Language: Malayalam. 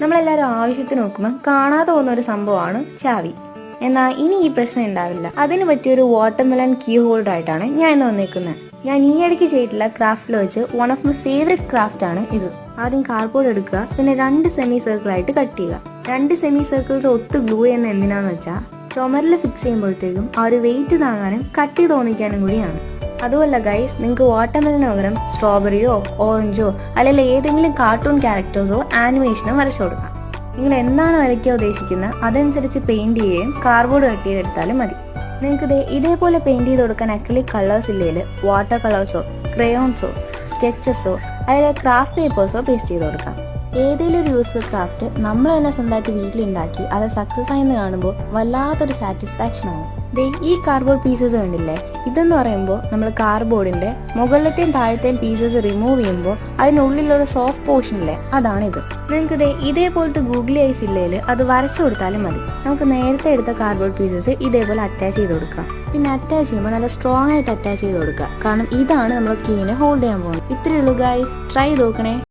നമ്മളെല്ലാവരും ആവശ്യത്തിന് നോക്കുമ്പോൾ കാണാതെ പോകുന്ന ഒരു സംഭവമാണ് ചാവി. എന്നാൽ ഇനി ഈ പ്രശ്നം ഉണ്ടാവില്ല. അതിന് പറ്റിയൊരു വാട്ടർമെലൻ കീ ഹോൾഡർ ആയിട്ടാണ് ഞാൻ ഇന്ന് വന്നേക്കുന്നത്. ഞാൻ ഈ ഇടയ്ക്ക് ചെയ്തിട്ടുള്ള ക്രാഫ്റ്റിൽ വെച്ച് one of my favourite craft ആണ് ഇത്. ആദ്യം കാർഡ്ബോർഡ് എടുക്കുക പിന്നെ രണ്ട് സെമി സർക്കിൾ ആയിട്ട് കട്ട് ചെയ്യുക. രണ്ട് സെമി സർക്കിൾസ് ഒത്ത് ഗ്ലൂ ചെയ്യുന്ന എന്തിനാന്ന് വെച്ചാൽ ചുമരിൽ ഫിക്സ് ചെയ്യുമ്പോഴത്തേക്കും ആ ഒരു വെയിറ്റ് താങ്ങാനും കട്ടി തോന്നിക്കാനും കൂടിയാണ്. അതുമല്ല ഗൈസ് നിങ്ങൾക്ക് വാട്ടർമെലിന് പകരം സ്ട്രോബെറിയോ ഓറഞ്ചോ അല്ലെങ്കിൽ ഏതെങ്കിലും കാർട്ടൂൺ ക്യാരക്ടേഴ്സോ ആനിമേഷനോ വരച്ചു കൊടുക്കാം. നിങ്ങൾ എന്താണ് വരയ്ക്കാൻ ഉദ്ദേശിക്കുന്നത് അതനുസരിച്ച് പെയിന്റ് ചെയ്യുകയും കാർബോർഡ് കട്ട് ചെയ്തെടുത്താലും മതി. നിങ്ങൾക്ക് ഇതേ ഇതേപോലെ പെയിന്റ് ചെയ്ത് കൊടുക്കാൻ അക്രിലിക് കളേഴ്സ് ഇല്ലെങ്കിൽ വാട്ടർ കളേഴ്സോ ക്രയോൺസോ സ്കെച്ചസോ അല്ലെങ്കിൽ ക്രാഫ്റ്റ് പേപ്പേഴ്സോ പേസ്റ്റ് ചെയ്ത് കൊടുക്കാം. ഏതെങ്കിലും ഒരു യൂസ്ഫുൾ ക്രാഫ്റ്റ് നമ്മൾ തന്നെ സ്വന്തമായിട്ട് വീട്ടിലുണ്ടാക്കി അത് സക്സസ് ആയെന്ന് കാണുമ്പോൾ വല്ലാത്തൊരു സാറ്റിസ്ഫാക്ഷൻ ആണ്. ദേ ഈ കാർഡ്ബോർഡ് പീസസ് കണ്ടില്ലേ? ഇതെന്ന് പറയുമ്പോൾ നമ്മൾ കാർഡ്ബോർഡിന്റെ മുകളിലത്തെയും താഴത്തെയും പീസസ് റിമൂവ് ചെയ്യുമ്പോൾ അതിനുള്ളിലൊരു സോഫ്റ്റ് പോർഷൻ ഇല്ലേ? അതാണിത്. നിങ്ങൾക്ക് ദേ ഇതേപോലത്തെ ഗൂഗിളി ഐസ് ഇല്ലേൽ അത് വരച്ചു കൊടുത്താലും മതി. നമുക്ക് നേരത്തെ എടുത്ത കാർഡ്ബോർഡ് പീസസ് ഇതേപോലെ അറ്റാച്ച് ചെയ്ത് കൊടുക്കാം. പിന്നെ അറ്റാച്ച് ചെയ്യുമ്പോൾ നല്ല സ്ട്രോങ് ആയിട്ട് അറ്റാച്ച് ചെയ്ത് കൊടുക്കുക. കാരണം ഇതാണ് നമ്മൾ കീനെ ഹോൾഡ് ചെയ്യാൻ പോകുന്നത്. ഇത്രയുള്ളൂ ഗൈസ് ട്രൈ നോക്കണേ.